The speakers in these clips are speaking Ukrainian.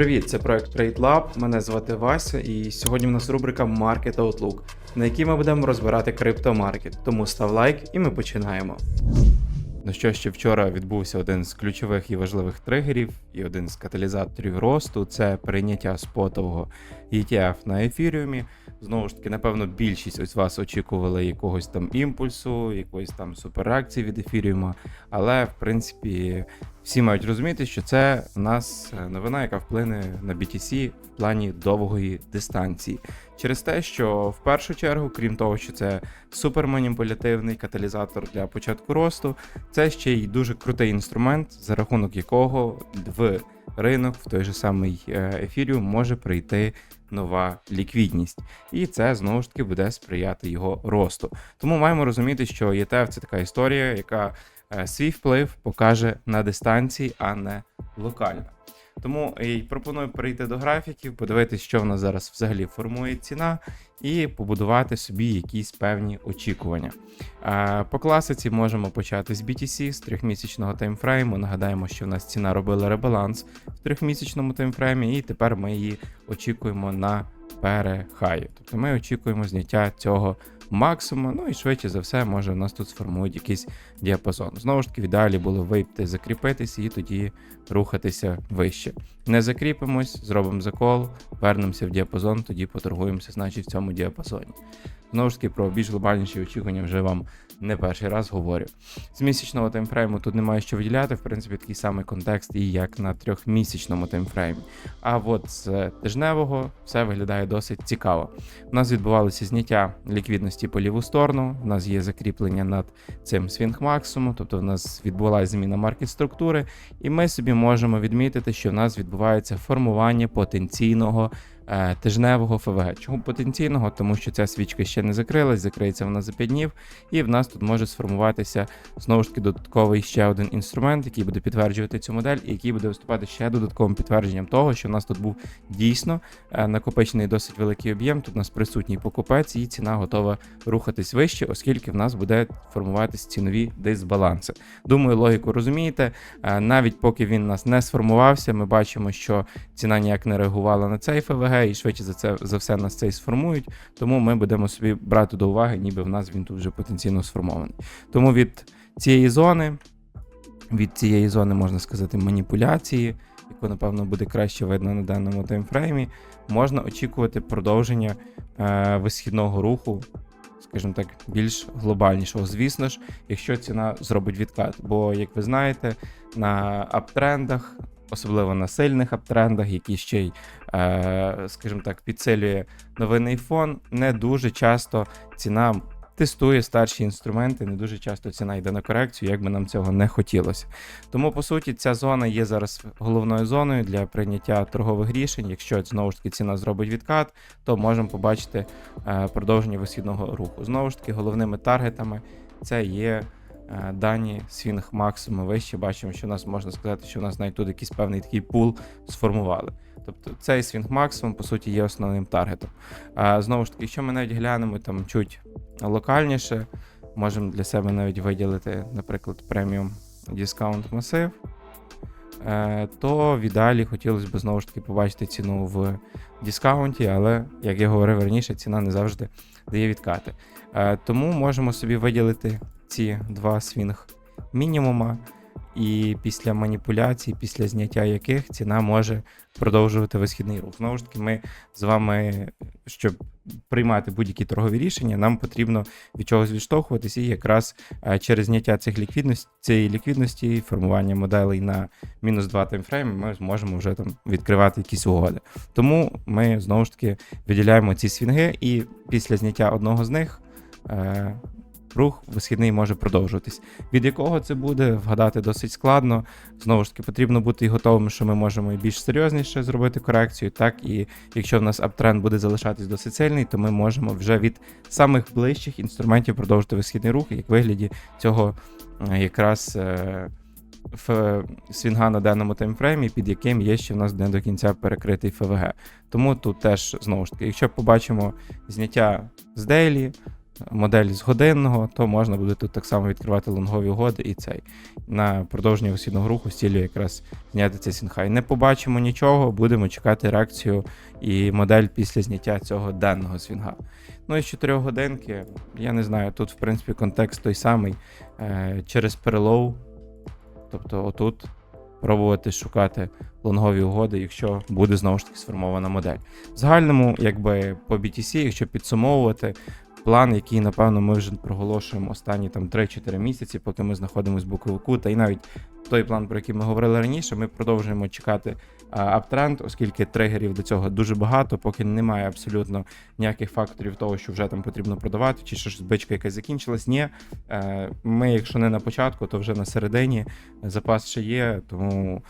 Привіт, це проект Trade Lab. Мене звати Вася, і сьогодні в нас рубрика Market Outlook, на якій ми будемо розбирати криптомаркет. Тому став лайк, і ми починаємо. Ну що ще вчора відбувся один з ключових і важливих тригерів, і один з каталізаторів росту це прийняття спотового ETF на ефіріумі. Знову ж таки, напевно, більшість ось вас очікували якогось там імпульсу, якоїсь там суперреакції від ефіріума. Але в принципі всі мають розуміти, що це в нас новина, яка вплине на BTC в плані довгої дистанції. Через те, що в першу чергу, крім того, що це суперманіпулятивний каталізатор для початку росту, це ще й дуже крутий інструмент, за рахунок якого в ринок, в той же самий е, ефіріум, може прийти нова ліквідність. І це знову ж таки буде сприяти його росту. Тому маємо розуміти, що ETF це така історія, яка е, свій вплив покаже на дистанції, а не локально. Тому і пропоную перейти до графіків, подивитися, що в нас зараз взагалі формує ціна, і побудувати собі якісь певні очікування. Е, По класиці можемо почати з BTC з трьохмісячного таймфрейму. Нагадаємо, що в нас ціна робила ребаланс в трьохмісячному таймфреймі, і тепер ми її очікуємо на перехаю. Тобто ми очікуємо зняття цього максимуму, ну і швидше за все, може, у нас тут сформують якийсь діапазон. Знову ж таки, в ідеалі було вийти, закріпитися і тоді рухатися вище. Не закріпимось, зробимо закол, вернемося в діапазон, тоді поторгуємося, значить, в цьому діапазоні. Знову ж таки, про більш глобальніші очікування вже вам не перший раз говорю. З місячного таймфрейму тут немає що виділяти, в принципі, такий самий контекст, і як на трьохмісячному таймфреймі. А от з тижневого все виглядає досить цікаво. У нас відбувалося зняття ліквідності по ліву сторону, у нас є закріплення над цим свінг максимум, тобто в нас відбулася зміна маркет структури, і ми собі можемо відмітити, що в нас відбувається формування потенційного е, тижневого ФВГ. Чому потенційного? Тому що ця свічка ще не закрилась, закриється вона за 5 днів, і в нас тут може сформуватися знову ж таки додатковий ще один інструмент, який буде підтверджувати цю модель, і який буде виступати ще додатковим підтвердженням того, що в нас тут був дійсно е, накопичений досить великий об'єм. Тут у нас присутній покупець, і ціна готова рухатись вище, оскільки в нас буде формуватись цінові дисбаланси. Думаю, логіку розумієте. Е, Навіть поки він у нас не сформувався, ми бачимо, що ціна ніяк не реагувала на цей ФВГ, і швидше за це за все нас цей сформують. Тому ми будемо собі брати до уваги, ніби в нас він тут вже потенційно сформований. Тому від цієї зони, від цієї зони можна сказати маніпуляції, яку напевно буде краще видно на даному таймфреймі, можна очікувати продовження е, висхідного руху. Скажімо так, більш глобальнішого, звісно ж, якщо ціна зробить відкат. Бо, як ви знаєте, на аптрендах, особливо на сильних аптрендах, які ще й, е, скажімо так, підсилює новинний фон, не дуже часто ціна тестує старші інструменти, не дуже часто ціна йде на корекцію, як би нам цього не хотілося. Тому, по суті, ця зона є зараз головною зоною для прийняття торгових рішень. Якщо знову ж таки ціна зробить відкат, то можемо побачити е, продовження висхідного руху. Знову ж таки, головними таргетами це є. Е, Дані свінг максимум вище, бачимо, що у нас можна сказати, що у нас навіть тут якийсь певний такий пул сформували. Тобто цей свінг максимум, по суті, є основним таргетом. А, знову ж таки, якщо ми навіть глянемо там чуть локальніше, можемо для себе навіть виділити, наприклад, преміум дискаунт масив, е, то в ідеалі хотілося б знову ж таки побачити ціну в дискаунті, але, як я говорив раніше, ціна не завжди дає відкати. Е, Тому можемо собі виділити ці два свінг мінімума. І після маніпуляцій, після зняття яких ціна може продовжувати висхідний рух. Знову ж таки, ми з вами, щоб приймати будь-які торгові рішення, нам потрібно від чогось відштовхуватися, і якраз е, через зняття цих ліквідності, цієї ліквідності, формування моделей на мінус 2 таймфрейми, ми зможемо вже там відкривати якісь угоди. Тому ми знову ж таки виділяємо ці свінги, і після зняття одного з них. Е, Рух висхідний може продовжуватись. Від якого це буде, вгадати досить складно. Знову ж таки, потрібно бути і готовим, що ми можемо і більш серйозніше зробити корекцію. Так, і якщо в нас аптренд буде залишатись досить сильний, то ми можемо вже від самих ближчих інструментів продовжити висхідний рух, як вигляді цього е, якраз е, ф- свінга на даному таймфреймі, під яким є ще в нас не до кінця перекритий ФВГ. Тому тут теж знову ж таки, якщо побачимо зняття з дейлі, модель з годинного, то можна буде тут так само відкривати лонгові угоди і цей на продовження висхідного руху з ціллю якраз зняти цей сінхай. Не побачимо нічого, будемо чекати реакцію і модель після зняття цього денного свінга. Ну і з 4 годинки, я не знаю, тут в принципі контекст той самий. Е, через перелоу, тобто отут пробувати шукати лонгові угоди, якщо буде знову ж таки сформована модель. В загальному, якби по BTC, якщо підсумовувати, план, який, напевно, ми вже проголошуємо останні там 3-4 місяці, поки ми знаходимося в боковику, та й навіть той план, про який ми говорили раніше, ми продовжуємо чекати аптренд, оскільки тригерів до цього дуже багато, поки немає абсолютно ніяких факторів того, що вже там потрібно продавати, чи що ж збичка якась закінчилась. Ні, Е, ми, якщо не на початку, то вже на середині запас ще є, тому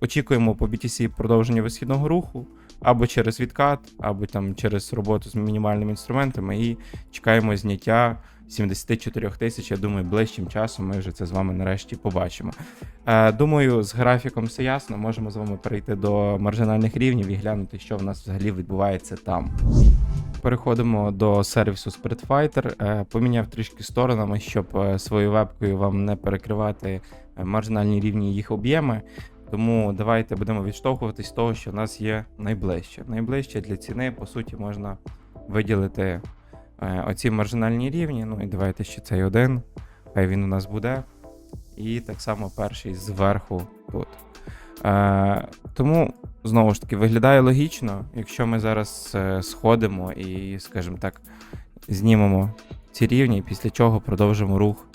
очікуємо по BTC продовження висхідного руху. Або через відкат, або там через роботу з мінімальними інструментами, і чекаємо зняття 74 тисяч. Я думаю, ближчим часом ми вже це з вами нарешті побачимо. Е, думаю, з графіком все ясно. Можемо з вами перейти до маржинальних рівнів і глянути, що в нас взагалі відбувається там. Переходимо до сервісу SpiritFighter. Е, Поміняв трішки сторонами, щоб е, своєю вебкою вам не перекривати маржинальні рівні їх об'єми. Тому давайте будемо відштовхуватись з того, що в нас є найближче. Найближче для ціни, по суті, можна виділити е, оці маржинальні рівні. Ну і давайте ще цей один. Хай він у нас буде. І так само перший зверху тут. Е, тому, знову ж таки, виглядає логічно, якщо ми зараз е, сходимо і, скажімо так, знімемо ці рівні, після чого продовжимо рух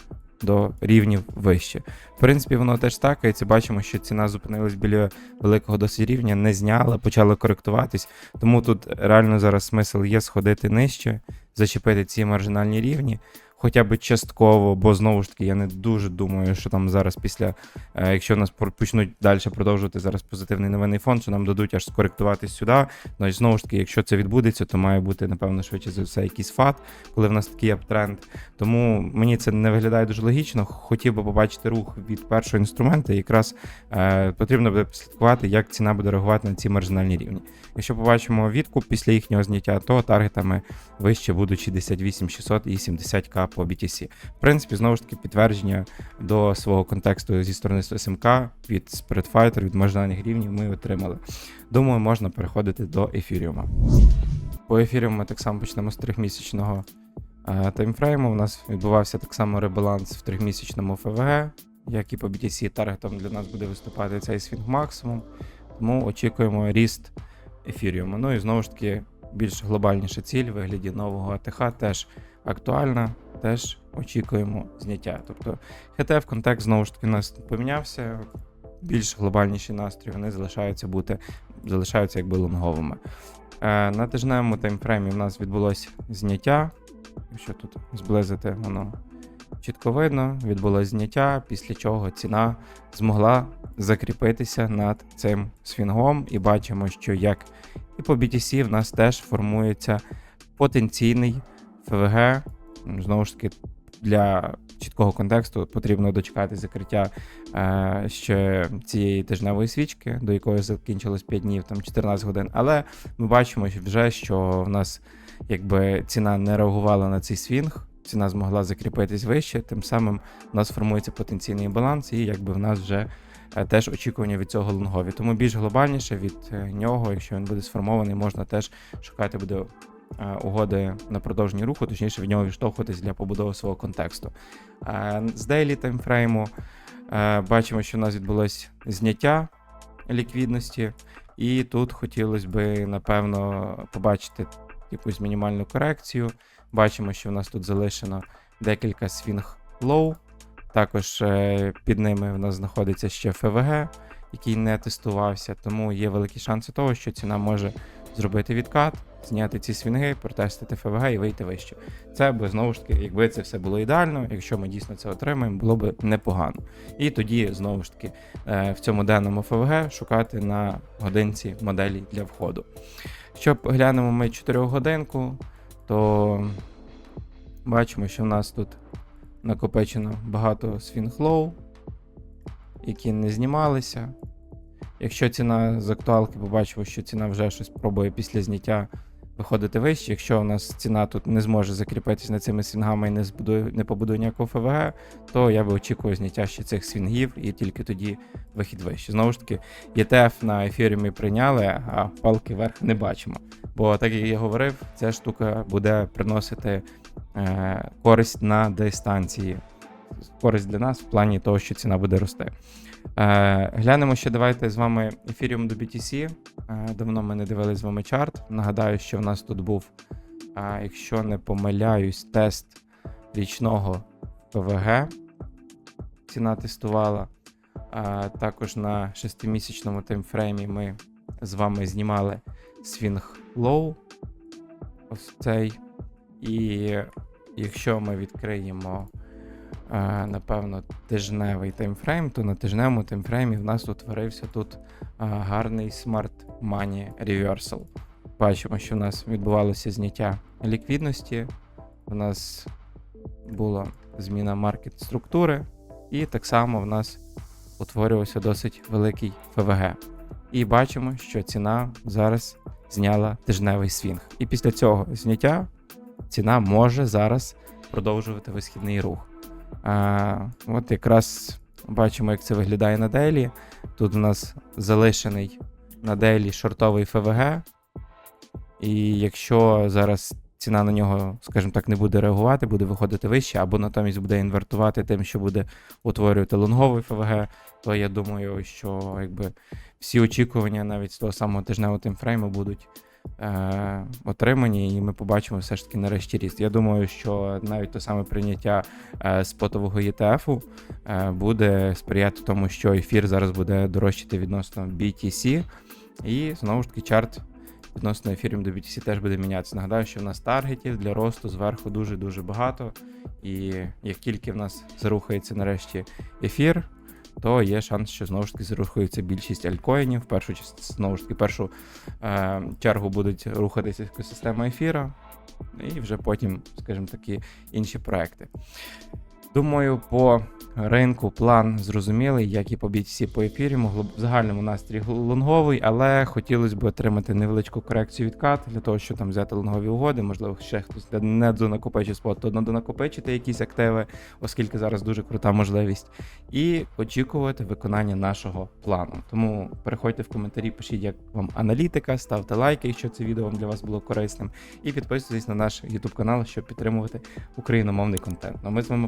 до рівнів вище. В принципі, воно теж стакається. Бачимо, що ціна зупинилась біля великого досить рівня, не зняла, почала коректуватись. Тому тут реально зараз смисл є сходити нижче, зачепити ці маржинальні рівні. Хоча б частково, бо знову ж таки я не дуже думаю, що там зараз після, е, якщо нас почнуть далі продовжувати зараз позитивний новинний фонд, що нам дадуть аж скоректуватись сюди. Ну і знову ж таки, якщо це відбудеться, то має бути, напевно, швидше за все, якийсь фат, коли в нас такий аптренд. Тому мені це не виглядає дуже логічно. Хотів би побачити рух від першого інструменту. Якраз е, потрібно буде слідкувати, як ціна буде реагувати на ці маржинальні рівні. Якщо побачимо відкуп після їхнього зняття, то таргетами вище будуть 68 600 і 70к по BTC. В принципі, знову ж таки, підтвердження до свого контексту зі сторони СМК від Spirit Fighter, від маржинальних рівнів ми отримали. Думаю, можна переходити до ефіріума. По ефіріуму ми так само почнемо з трьохмісячного е, таймфрейму. У нас відбувався так само ребаланс в трьохмісячному ФВГ, як і по BTC таргетом для нас буде виступати цей свінг максимум. Тому очікуємо ріст ефіріуму. Ну і знову ж таки, більш глобальніша ціль в вигляді нового АТХ теж актуальна, теж очікуємо зняття. Тобто ХТФ контекст знову ж таки у нас помінявся. Більш глобальніші настрої вони залишаються бути, залишаються якби лонговими. Е, на тижневому таймфреймі в нас відбулося зняття. Якщо тут зблизити, воно чітко видно, відбулося зняття, після чого ціна змогла закріпитися над цим свінгом, і бачимо, що як і по BTC в нас теж формується потенційний ФВГ. Знову ж таки, для чіткого контексту потрібно дочекати закриття е, ще цієї тижневої свічки, до якої закінчилось 5 днів, там 14 годин. Але ми бачимо вже, що в нас якби ціна не реагувала на цей свінг. Ціна змогла закріпитись вище, тим самим у нас формується потенційний баланс, і якби в нас вже е, теж очікування від цього лонгові. Тому більш глобальніше від е, нього, якщо він буде сформований, можна теж шукати буде угоди на продовження руху, точніше від нього відштовхуватись для побудови свого контексту. Е, З дейлі таймфрейму е, бачимо, що в нас відбулось зняття ліквідності, і тут хотілося би, напевно, побачити якусь мінімальну корекцію. Бачимо, що в нас тут залишено декілька свінг лоу. Також е, під ними в нас знаходиться ще ФВГ, який не тестувався, тому є великі шанси того, що ціна може зробити відкат, зняти ці свінги, протестити ФВГ і вийти вище. Це би знову ж таки, якби це все було ідеально, якщо ми дійсно це отримаємо, було б непогано. І тоді знову ж таки е, в цьому денному ФВГ шукати на годинці моделі для входу. Щоб глянемо ми 4 годинку, то бачимо, що в нас тут накопичено багато свінг-лоу, які не знімалися. Якщо ціна з актуалки побачимо, що ціна вже щось пробує після зняття виходити вище. Якщо у нас ціна тут не зможе закріпитися над цими свінгами і не збудує, не побудує ніякого ФВГ, то я би очікував зняття ще цих свінгів і тільки тоді вихід вище. Знову ж таки, ETF на ефірі ми прийняли, а палки вверх не бачимо. Бо так як я говорив, ця штука буде приносити е, користь на дистанції. Користь для нас в плані того, що ціна буде рости. Е, глянемо ще давайте з вами ефіріум до BTC. Е, давно ми не дивились з вами чарт. Нагадаю, що в нас тут був, е, якщо не помиляюсь, тест річного ПВГ. Ціна тестувала. Також на 6-місячному таймфреймі ми з вами знімали свінг лоу. Ось цей. І якщо ми відкриємо, напевно, тижневий таймфрейм, то на тижневому таймфреймі в нас утворився тут гарний Smart Money Reversal. Бачимо, що в нас відбувалося зняття ліквідності, у нас була зміна маркет структури, і так само в нас утворювався досить великий ФВГ. І бачимо, що ціна зараз зняла тижневий свінг. І після цього зняття ціна може зараз продовжувати висхідний рух. А, от якраз бачимо, як це виглядає на дейлі. Тут у нас залишений на дейлі шортовий ФВГ. І якщо зараз ціна на нього, скажімо так, не буде реагувати, буде виходити вище, або натомість буде інвертувати тим, що буде утворювати лонговий ФВГ, то я думаю, що якби всі очікування навіть з того самого тижневого таймфрейму будуть е, отримані, і ми побачимо все ж таки нарешті ріст. Я думаю, що навіть те саме прийняття е, спотового ETF е, буде сприяти тому, що ефір зараз буде дорожчати відносно BTC, і знову ж таки чарт. Відносно ефірів до BTC теж буде мінятися. Нагадаю, що в нас таргетів для росту зверху дуже-дуже багато. І як тільки в нас зарухається нарешті ефір, то є шанс, що знову ж таки зарухається більшість альткоїнів. В першу знову ж таки, першу е, чергу будуть рухатися екосистема ефіра, і вже потім, скажімо такі, інші проекти. Думаю, по ринку план зрозумілий, як і по BTC по ефірі. Могло в загальному настрій лонговий, але хотілося б отримати невеличку корекцію відкат для того, щоб там взяти лонгові угоди. Можливо, ще хтось не донакопичив спот, то донакопичити якісь активи, оскільки зараз дуже крута можливість. І очікувати виконання нашого плану. Тому переходьте в коментарі, пишіть, як вам аналітика, ставте лайки, якщо це відео вам для вас було корисним. І підписуйтесь на наш YouTube канал, щоб підтримувати україномовний контент. Ну ми з вами